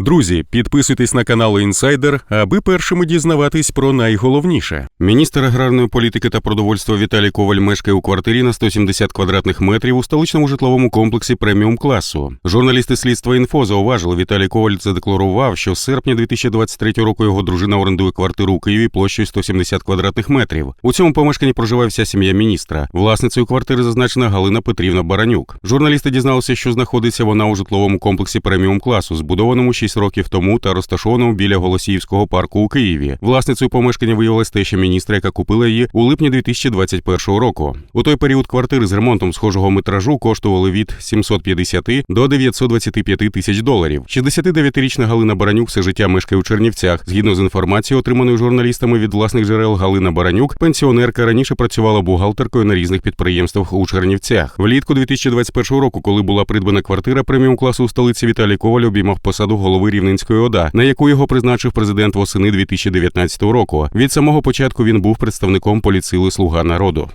Друзі, підписуйтесь на канал Інсайдер, аби першими дізнаватись про найголовніше. Міністр аграрної політики та продовольства Віталій Коваль мешкає у квартирі на 170 квадратних метрів у столичному житловому комплексі преміум класу. Журналісти слідства інфо зауважили, Віталій Коваль задекларував, що з серпня 2023 року його дружина орендує квартиру у Києві площею 170 квадратних метрів. У цьому помешканні проживає вся сім'я міністра. Власницею квартири зазначена Галина Петрівна Баранюк. Журналісти дізналися, що знаходиться вона у житловому комплексі преміум класу, збудованому 6 років тому та розташованому біля Голосіївського парку у Києві. Власницею помешкання виявилась теща міністра, яка купила її у липні 2021 року. У той період квартири з ремонтом схожого метражу коштували від 750 до 925 тисяч доларів. 69-річна Галина Баранюк все життя мешкає у Чернівцях. Згідно з інформацією, отриманою журналістами від власних джерел Галина Баранюк, пенсіонерка раніше працювала бухгалтеркою на різних підприємствах у Чернівцях. Влітку 2021 року, коли була придбана квартира преміум класу у столиці, Віталій Коваль обіймав посаду голови Рівненської ОДА, на яку його призначив президент восени 2019 року. Від самого початку він був представником поліцили Слуга народу.